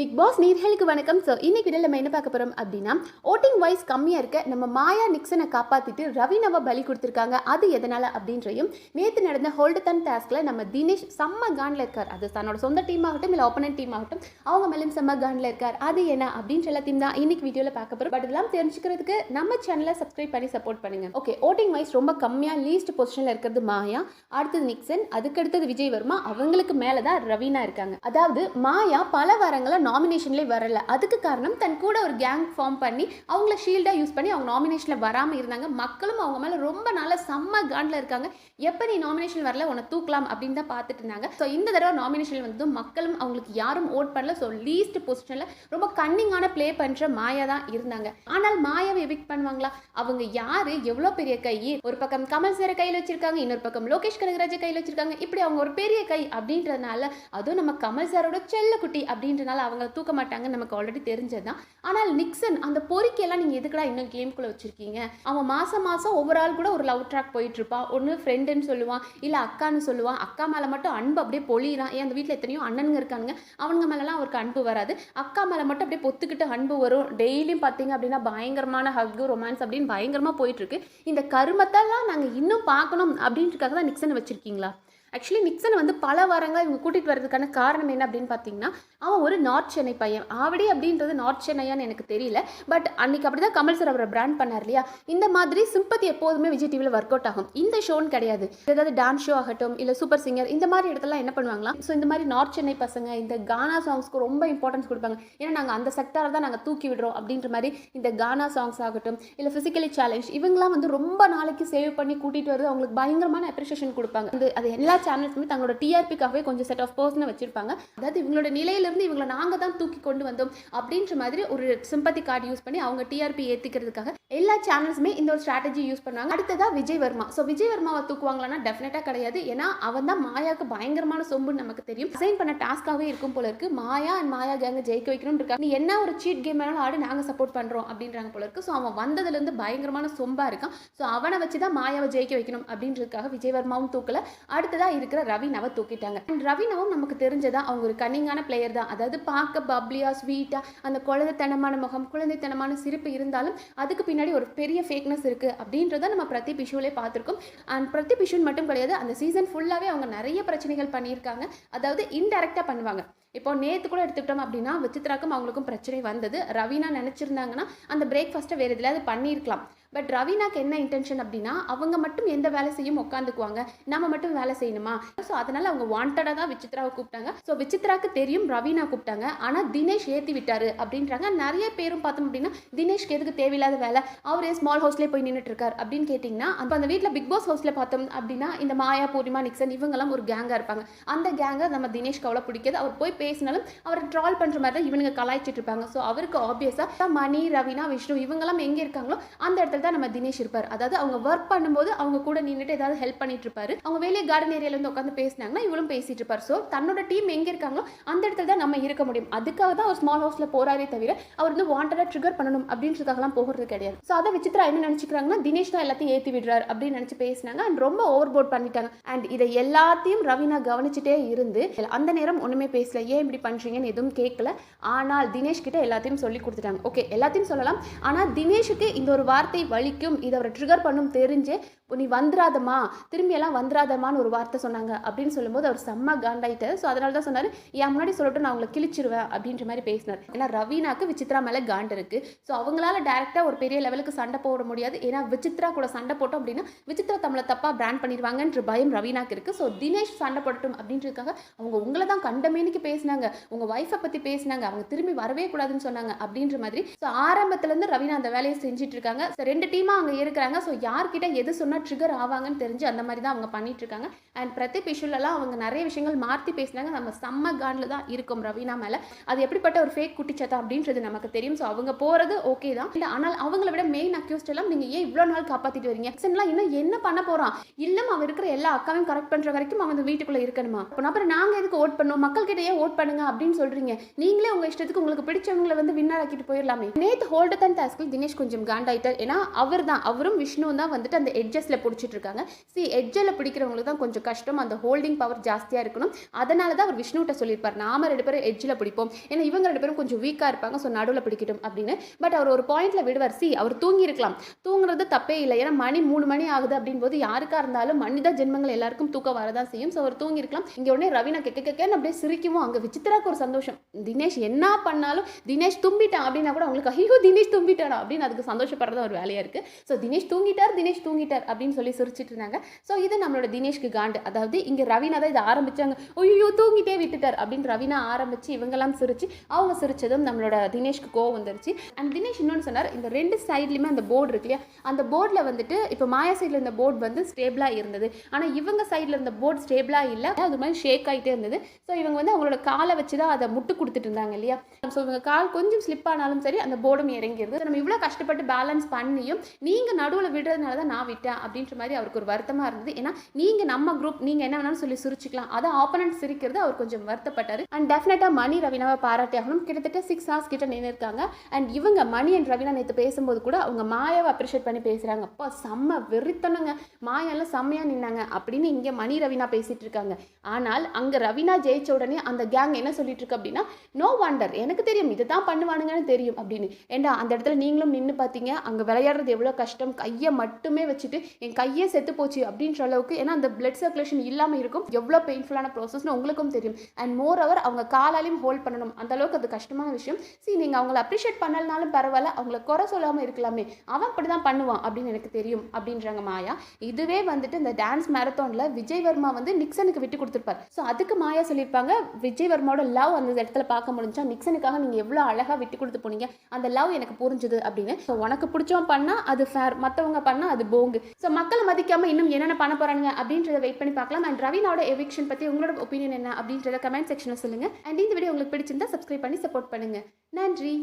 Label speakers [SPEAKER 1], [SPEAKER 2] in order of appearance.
[SPEAKER 1] Big pass நேர்களுக்கு வணக்கம். So இன்னைக்கு வீடியோ நம்ம என்ன பார்க்க போகிறோம் அப்படின்னா ஓட்டிங் வைஸ் கம்மியாக இருக்க நம்ம மாயா நிக்சனை காப்பாற்றிட்டு ரவினவை பலி கொடுத்துருக்காங்க. அது எதனால் அப்படின்றையும் நேற்று நடந்த ஹோல்டத்தன் டாஸ்கில் நம்ம தினேஷ் செம்ம காண்டில் இருக்கார். அது தன்னோட சொந்த டீம் ஆகட்டும் இல்லை ஓப்பனன்ட் டீம் ஆகட்டும் அவங்க மேலும் செம்ம காண்டில் இருக்கார். அது என்ன அப்படின்ற எல்லாத்தையும் தான் இன்னைக்கு வீடியோவில் பார்க்க போகிறோம் பட் இதெல்லாம் தெரிஞ்சுக்கிறதுக்கு நம்ம சேனலை சப்ஸ்கிரைப் பண்ணி சப்போர்ட் பண்ணுங்க. ஓகே ஓட்டிங் வைஸ் ரொம்ப கம்மியாக லீஸ்ட் பொசிஷனில் இருக்கிறது மாயா அடுத்தது நிக்சன் அதுக்கடுத்தது விஜய் வர்மா அவங்களுக்கு மேலே தான் ரவீனா இருக்காங்க. அதாவது மாயா பல வாரங்களாக நாமினேஷன்லேயே வரல. அதுக்கு காரணம் தன் கூட ஒரு கேங் ஃபார்ம் பண்ணி அவங்கள ஷீல்டாக யூஸ் பண்ணி அவங்க நாமினேஷனில் வராமல் இருந்தாங்க. மக்களும் அவங்க மேலே ரொம்ப நாளாக செம்ம காண்டில் இருக்காங்க. எப்போ நீ நாமினேஷன் வரல உன்னை தூக்கலாம் அப்படின்னு தான் பார்த்துட்டு இருந்தாங்க. ஸோ இந்த தடவை நாமினேஷன் வந்து மக்களும் அவங்களுக்கு யாரும் ஓட் பண்ணல. ஸோ லீஸ்ட் பொசிஷனில் ரொம்ப கன்னிங்கான ப்ளே பண்ணுற மாயா தான் இருந்தாங்க. ஆனால் மாயாவை எவிக் பண்ணுவாங்களா? அவங்க யார்? எவ்வளோ பெரிய கை? ஒரு பக்கம் கமல் சாரை கையில் வச்சிருக்காங்க இன்னொரு பக்கம் லோகேஷ் கனகராஜ் கையில் வச்சிருக்காங்க. இப்படி அவங்க ஒரு பெரிய கை அப்படின்றதுனால அதுவும் நம்ம கமல் சாரோட செல்ல குட்டி அப்படின்றனால அவங்க தூக்க மாட்டாங்க நமக்கு ஆல்ரெடி தெரிஞ்சது தான் ஆனால் நிக்சன் அந்த பொறிக்கையெல்லாம் நீங்கள் எதுக்கெல்லாம் இன்னும் கேம்குள்ளே வச்சுருக்கீங்க? அவன் மாதம் மாதம் ஒவ்வொரு ஆள் கூட ஒரு லவ் ட்ராக் போயிட்டுருப்பா. ஒன்று ஃப்ரெண்டுன்னு சொல்லுவான் இல்லை அக்கான்னு சொல்லுவான். அக்கா மேலே மட்டும் அன்பு அப்படியே பொழியிறான். ஏன் அந்த வீட்டில் எத்தனையோ அண்ணனுங்க இருக்கானுங்க. அவனுங்க மேலெலாம் அவருக்கு அன்பு வராது. அக்கா மேலே மட்டும் அப்படியே பொத்துக்கிட்டு அன்பு வரும். டெய்லியும் பார்த்தீங்க அப்படின்னா பயங்கரமான ஹக்கு ரொமான்ஸ் அப்படின்னு பயங்கரமாக போயிட்டுருக்கு. இந்த கருமத்தெல்லாம் நாங்கள் இன்னும் பார்க்கணும் அப்படின்றக்காக தான் நிக்சன் வச்சுருக்கீங்களா? ஆக்சுவலி நிக்சனை வந்து பல வாரங்களாக இவங்க கூட்டிகிட்டு வர்றதுக்கான காரணம் என்ன அப்படின்னு பார்த்தீங்கன்னா அவன் ஒரு நார்த் சென்னை பையன். ஆவடி அப்படின்றது நார்த் சென்னையான்னு எனக்கு தெரியல. பட் அன்னைக்கு அப்படி தான் கமல் சார் அவரை பிராண்ட் பண்ணார் இல்லையா? இந்த மாதிரி சிம்பத்தி எப்போதுமே விஜய் டிவியில் ஒர்க் அவுட் ஆகும். இந்த ஷோன்னு கிடையாது. ஏதாவது டான்ஸ் ஷோ ஆகட்டும் இல்லை சூப்பர் சிங்கர் இந்த மாதிரி இடத்துலாம் என்ன பண்ணுவாங்களா ஸோ இந்த மாதிரி நார்த் சென்னை பசங்க இந்த கானா சாங்ஸ்க்கு ரொம்ப இம்பார்ட்டன்ஸ் கொடுப்பாங்க. ஏன்னா நாங்கள் அந்த செக்டாரை தான் நாங்கள் தூக்கி விடுறோம் அப்படின்ற மாதிரி இந்த கானா சாங்ஸ் ஆகட்டும் இல்லை ஃபிசிக்கலி சேலஞ்ச் இவங்களாம் வந்து ரொம்ப நாளைக்கு சேவ் பண்ணி கூட்டிகிட்டு வருது அவங்களுக்கு பயங்கரமான அப்ரிஷியேஷன் கொடுப்பாங்க. அது அது எல்லா சேனல்ஸுமே தங்களோட டிஆர்பிக்காகவே கொஞ்சம் செட் ஆஃப் பர்சனை வச்சிருப்பாங்க. அதாவது இவங்களோட நிலையிலிருந்து இவங்களை நாங்கள் தான் தூக்கி கொண்டு வந்தோம் அப்படின்ற மாதிரி ஒரு சிம்பத்தி கார்டு யூஸ் பண்ணி அவங்க டிஆர்பி ஏற்றிக்கிறதுக்காக எல்லா சேனல்ஸுமே இந்த ஒரு ஸ்ட்ராட்டஜி யூஸ் பண்ணுவாங்க. அடுத்ததாக விஜய் வர்மா. ஸோ விஜய் வர்மாவை தூக்குவாங்களான்னா டெஃபினட்டாக கிடையாது. ஏன்னா அவன் தான் மாயாவுக்கு பயங்கரமான சொம்புன்னு நமக்கு தெரியும். அசைன் பண்ண டாஸ்க்காகவே இருக்கும் போல இருக்கு. மாயா அண்ட் மாயா கேங்க ஜெயிக்க வைக்கணும்னு இருக்காங்க. நீ என்ன ஒரு சீட் கேம் வேணாலும் ஆடு நாங்கள் சப்போர்ட் பண்ணுறோம் அப்படின்றாங்க போல இருக்கு. ஸோ அவன் வந்ததுலேருந்து பயங்கரமான சொம்பாக இருக்கான். ஸோ அவனை வச்சு தான் மாயாவை ஜெயிக்க வைக்கணும் அப்படின்றதுக்காக விஜய் வர்மாவும் தூக்கல. அடுத்ததாக இருக்கிற ரவினாவை தூக்கிட்டாங்க. அண்ட் ரவினாவும் நமக்கு தெரிஞ்சதா அவங்க ஒரு கன்னிங்கான பிளேயர் தான். அதாவது பார்க்க பப்ளியா ஸ்வீட்டாக அந்த குழந்தைத்தனமான முகம் குழந்தைத்தனமான சிரிப்பு இருந்தாலும் அதுக்கு பின்னாடி ஒரு பெரிய ஃபேக்னஸ் இருக்குது அப்படின்றத நம்ம பிரதி பிஷுவிலே பார்த்துருக்கோம். அண்ட் பிரதி இஷ்யூன் மட்டும் கிடையாது அந்த சீசன் ஃபுல்லாகவே அவங்க நிறைய பிரச்சனைகள் பண்ணியிருக்காங்க. அதாவது இன்டெரக்டாக பண்ணுவாங்க. இப்போ நேற்று கூட எடுத்துக்கிட்டோம் அப்படின்னா விசித்ராக்கும் அவங்களுக்கும் பிரச்சனை வந்தது. ரவினா நினச்சிருந்தாங்கன்னா அந்த பிரேக்ஃபாஸ்ட்டை வேறு எதுலையாவது பண்ணியிருக்கலாம். பட் ரவீனாக்கு என்ன இன்டென்ஷன் அப்படின்னா அவங்க மட்டும் எந்த வேலை செய்யும் உட்காந்துக்குவாங்க நம்ம மட்டும் வேலை செய்யணுமா? ஸோ அதனால அவங்க வாண்டடாக தான் விசித்ராவை கூப்பிட்டாங்க. ஸோ விசித்ராக்கு தெரியும் ரவீனா கூப்பிட்டாங்க. ஆனால் தினேஷ் ஏற்றி விட்டாரு அப்படின்றாங்க. நிறைய பேரும் பார்த்தோம் அப்படின்னா தினேஷ்க்கு எதுக்கு தேவையில்லாத வேலை? அவரே ஸ்மால் ஹவுஸ்லேயே போய் நின்றுட்டு இருக்காரு அப்படின்னு கேட்டிங்கன்னா அப்போ அந்த வீட்டில் பிக் பாஸ் ஹவுஸில் பார்த்தோம் அப்படின்னா இந்த மாயா பூர்ணிமா நிக்சன் இவங்கெல்லாம் ஒரு கேங்காக இருப்பாங்க. அந்த கேங்கை நம்ம தினேஷ்க்கு அவ்வளோ பிடிக்காது. அவர் போய் பேசினாலும் அவரை ட்ரால் பண்ணுற மாதிரி தான் இவனுங்க கலாய்ச்சிட்டு இருப்பாங்க. ஸோ அவருக்கு ஆப்வியஸாக மணி ரவீனா விஷ்ணு இவங்கெல்லாம் எங்கே இருக்காங்களோ அந்த இடத்துல தான் நம்ம தினேஷ் இருப்பார். அதாவது அவங்க ஒர்க் பண்ணும்போது அவங்க கூட நின்றுட்டு ஏதாவது ஹெல்ப் பண்ணிட்டு இருப்பாரு. அவங்க வெளியே கார்டன் ஏரியால இருந்து உட்காந்து பேசினாங்கன்னா இவளும் பேசிட்டு இருப்பார். ஸோ தன்னோட டீம் எங்க இருக்காங்களோ அந்த இடத்துல தான் நம்ம இருக்க முடியும். அதுக்காக தான் ஒரு ஸ்மால் ஹவுஸ்ல போறாரே தவிர அவர் வந்து வாண்டடா ட்ரிகர் பண்ணணும் அப்படின்றதுக்காகலாம் போகிறது கிடையாது. ஸோ அதை விசித்திரா என்ன நினைச்சுக்கிறாங்கன்னா தினேஷ் தான் எல்லாத்தையும் ஏற்றி விடுறாரு அப்படின்னு நினச்சி பேசினாங்க. அண்ட் ரொம்ப ஓவர் போர்ட் பண்ணிட்டாங்க. அண்ட் இதை எல்லாத்தையும் ரவினா கவனிச்சுட்டே இருந்து அந்த நேரம் ஒன்றுமே பேசல. ஏன் இப்படி பண்ணுறீங்கன்னு எதுவும் கேட்கல ஆனால் தினேஷ் கிட்ட எல்லாத்தையும் சொல்லி கொடுத்துட்டாங்க. ஓகே எல்லாத்தையும் சொல்லலாம். ஆனால் தினேஷுக்கு இந்த ஒரு வார்த்தை வலிக்கும் இதை அவரை ட்ரிகர் பண்ணும் தெரிஞ்சே நீ வந்துராதம்மா திரும்பியெல்லாம் வந்துடாதம்மான்னு வந்துராதம்மான்னு ஒரு வார்த்தை சொன்னாங்க. அப்படின்னு சொல்லும்போது அவர் செம்ம காண்டாயிட்டு ஸோ அதனால தான் சொன்னார் என் முன்னாடி சொல்லிட்டு நான் உங்களை கிழிச்சிருவேன் அப்படின்ற மாதிரி பேசினார். ஏன்னா ரவீனாக்கு விசித்ரா மேலே காண்டு இருக்குது ஸோ அவங்களால டேரெக்டாக ஒரு பெரிய லெவலுக்கு சண்டை போட முடியாது. ஏன்னா விசித்ரா கூட சண்டை போட்டோம் அப்படின்னா விசித்ரா தமிழை தப்பாக பிராண்ட் பண்ணிடுவாங்கன்ற பயம் ரவீனாக்கு இருக்குது ஸோ தினேஷ் சண்டை போடட்டும் அப்படின்றதுக்காக அவங்க உங்களை தான் கண்டமேனிக்கு பேசினாங்க. உங்கள் ஒய்ஃபை பற்றி பேசினாங்க. அவங்க திரும்பி வரவே கூடாதுன்னு சொன்னாங்க அப்படின்ற மாதிரி. ஸோ ஆரம்பத்துலேருந்து ரவீனா அந்த வேலையை செஞ்சுட்டு இருக்காங்க. ஸோ ரெண்டு டீமாக அங்கே இருக்கிறாங்க. ஸோ யார்கிட்ட எது சொன்னால் ட்ரிகர் ஆவாங்கன்னு தெரிஞ்சு அந்த மாதிரி தான் அவங்க பண்ணிட்டு இருக்காங்க. அண்ட் பிரதீப் இஷ்யூலலாம் அவங்க நிறைய விஷயங்கள் மாற்றி பேசினாங்க. நம்ம செம்ம காண்டில் தான் இருக்கும் ரவீனா மேலே. அது எப்படிப்பட்ட ஒரு ஃபேக் குட்டிச்சத்தா அப்படின்றது நமக்கு தெரியும். ஸோ அவங்க போகிறது ஓகே தான். இல்லை ஆனால் அவங்கள விட மெயின் அக்யூஸ்ட் எல்லாம் நீங்கள் ஏன் இவ்வளோ நாள் காப்பாற்றிட்டு வரீங்க? எக்ஸன்லாம் இன்னும் என்ன பண்ண போகிறான் இல்லம் அவன் இருக்கிற எல்லா அக்காவையும் கரெக்ட் பண்ணுற வரைக்கும் அவன் வீட்டுக்குள்ளே இருக்கணுமா? அப்போ அப்புறம் நாங்கள் எதுக்கு ஓட் பண்ணோம் மக்கள்கிட்ட ஏன் ஓட் பண்ணுங்க அப்படின்னு சொல்கிறீங்க நீங்களே உங்கள் இஷ்டத்துக்கு உங்களுக்கு பிடிச்சவங்களை வந்து வின்னர் ஆக்கிட்டு போயிடலாமே. நேற்று ஹோல்டர் தன் டாஸ்கில் தினேஷ் கொஞ்சம் காண்டாயிட்டார். ஏன்னா அவர் தான் அவரும் விஷ்ணுவும் தான் வந்துட்டு அந்த எட்ஜஸில் பிடிச்சிட்டு இருக்காங்க சி எட்ஜில் பிடிக்கிறவங்களுக்கு தான் கொஞ்சம் கஷ்டம். அந்த ஹோல்டிங் பவர் ஜாஸ்தியாக இருக்கணும். அதனால தான் அவர் விஷ்ணுகிட்ட சொல்லியிருப்பார். நாம ரெண்டு பேரும் எட்ஜில் பிடிப்போம். ஏன்னா இவங்க ரெண்டு பேரும் கொஞ்சம் வீக்காக இருப்பாங்க. ஸோ நடுவில் பிடிக்கட்டும் அப்படின்னு. பட் அவர் ஒரு பாயிண்ட்ல விடுவார். சி அவர் தூங்கி இருக்கலாம் தூங்குறது தப்பே இல்லை. ஏன்னா மணி மூணு மணி ஆகுது அப்படின் போது யாருக்கா இருந்தாலும் மனித ஜென்மங்கள் எல்லாருக்கும் தூக்கம் வரதான் செய்யும். ஸோ அவர் தூங்கியிருக்கலாம். இங்கே உடனே ரவினா கெக்க கெக்கன்னு அப்படியே சிரிக்கவும் அங்கே விசித்திராக்கு ஒரு சந்தோஷம். தினேஷ் என்ன பண்ணாலும் தினேஷ் தும்பிட்டான் அப்படின்னா கூட அவங்களுக்கு ஐயோ தினேஷ் தும்பிட்டானா அப்படின்னு அதுக்கு சந்தோஷப்படுறது ஒரு வேலையாக இருக்குது ஸோ தினேஷ் தூங்கிட்டார் தினேஷ் தூங்கிட்டார் அப்படின்னு சொல்லி சிரிச்சிட்டு இருந்தாங்க. ஸோ இது நம்மளோட தினேஷ்க்கு காண்டு. அதாவது இங்கே ரவினா தான் இதை ஆரம்பிச்சாங்க. ஐயோ தூங்கிட்டே விட்டுட்டார் அப்படின்னு ரவினா ஆரம்பிச்சு இவங்கெல்லாம் சிரிச்சு அவங்க சிரிச்சதும் நம்மளோட தினேஷ்க்கு கோவம் வந்துருச்சு. அண்ட் தினேஷ் இன்னொன்று சொன்னார் இந்த ரெண்டு சைட்லையுமே அந்த போர்டு இருக்கு இல்லையா? அந்த போர்டில் வந்துட்டு இப்போ மாயா சைடில் இருந்த போர்டு வந்து ஸ்டேபிளாக இருந்தது. ஆனால் இவங்க சைடில் இருந்த போர்டு ஸ்டேபிளாக இல்லை. அது மாதிரி ஷேக் ஆகிட்டே இருந்தது. ஸோ இவங்க வந்து அவங்களோட காலை வச்சு தான் அதை முட்டு கொடுத்துட்டு இருந்தாங்க இல்லையா? ஸோ இவங்க கால் கொஞ்சம் ஸ்லிப் ஆனாலும் சரி அந்த போர்டும் இறங்கிடுது நம்ம இவ்வளோ கஷ்டப்பட்டு பேலன்ஸ் பண்ணியும் நீங்கள் நடுவில் விடுறதுனால தான் நான் விட்டேன் அப்படின்ற மாதிரி அவருக்கு ஒரு வருத்தமாக இருந்தது. ஏன்னா நீங்கள் நம்ம குரூப் நீங்கள் என்ன வேணாலும் சொல்லி சிரிச்சிக்கலாம். அதை ஆப்போனன்ட் சிரிக்கிறது அவர் கொஞ்சம் வருத்தப்பட்டார். அண்ட் டெஃபினட்டாக மணி ரவினாவை பாராட்டியாகணும் கிட்டத்தட்ட சிக்ஸ் ஹவர்ஸ் கிட்ட நின்று இருக்காங்க அண்ட் இவங்க மணி அண்ட் ரவினா நேற்று பேசும்போது கூட அவங்க மாயாவை அப்ரிஷியேட் பண்ணி பேசுகிறாங்க அப்போ செம்ம வெறித்தனங்க. மாயெல்லாம் செம்மையாக நின்னாங்க அப்படின்னு இங்கே மணி ரவினா பேசிட்டு இருக்காங்க. ஆனால் அங்கே ரவினா ஜெயிச்ச உடனே அந்த கேங் என்ன சொல்லிட்டு இருக்கு அப்படின்னா நோ வண்டர் எனக்கு தெரியும். இதை தான் பண்ணுவானுங்கன்னு தெரியும் அப்படின்னு. ஏண்டா அந்த இடத்துல நீங்களும் நின்று பார்த்தீங்க. அங்கே விளையாடுறது எவ்வளோ கஷ்டம்? கையை மட்டுமே வச்சுட்டு என் கையே செத்து போச்சு அப்படின்ற அளவுக்கு ஏன்னா அந்த பிளட் சர்க்குலேஷன் இல்லாமல் இருக்கும். எவ்வளோ பெயின்ஃபுல்லான ப்ராசஸ்னு உங்களுக்கும் தெரியும். அண்ட் மோர் அவர் அவங்க காலாலையும் ஹோல்ட் பண்ணணும். அந்த அளவுக்கு அது கஷ்டமான விஷயம். சரி நீங்கள் அவங்கள அப்ரிஷியேட் பண்ணலனாலும் பரவாயில்ல அவங்கள குறை சொல்லாமல் இருக்கலாமே. அவன் அப்படி தான் பண்ணுவான் அப்படின்னு எனக்கு தெரியும் அப்படின்றாங்க மாயா. இதுவே வந்துட்டு இந்த டான்ஸ் மேரத்தானில் விஜய் வர்மா வந்து நிக்சனுக்கு விட்டு கொடுத்துருப்பார். ஸோ அதுக்கு மாயா சொல்லியிருப்பாங்க விஜய் வர்மாவோட லவ் அந்த இடத்துல பார்க்க முடிஞ்சா நிக்சனுக்காக நீங்கள் எவ்வளோ அழகாக விட்டு கொடுத்து போனீங்க. அந்த லவ் எனக்கு புரிஞ்சுது அப்படின்னு. ஸோ உனக்கு பிடிச்சவன் பண்ணால் அது ஃபேர் மற்றவங்க பண்ணால் அது போங்கு. ஸோ மக்களை மதிக்காமல் இன்னும் என்னென்ன பண்ண போகிறாங்க அப்படின்றத வெயிட் பண்ணி பார்க்கலாம். அண்ட் ரவினோட எவிக்ஷன் பற்றி உங்களோட ஒப்பீனியன் என்ன அப்படின்றத கமெண்ட் செக்ஷனில் சொல்லுங்கள் அண்ட் இந்த வீடியோ உங்களுக்கு பிடிச்சிருந்தா சப்ஸ்கிரைப் பண்ணி சப்போர்ட் பண்ணுங்கள் நன்றி.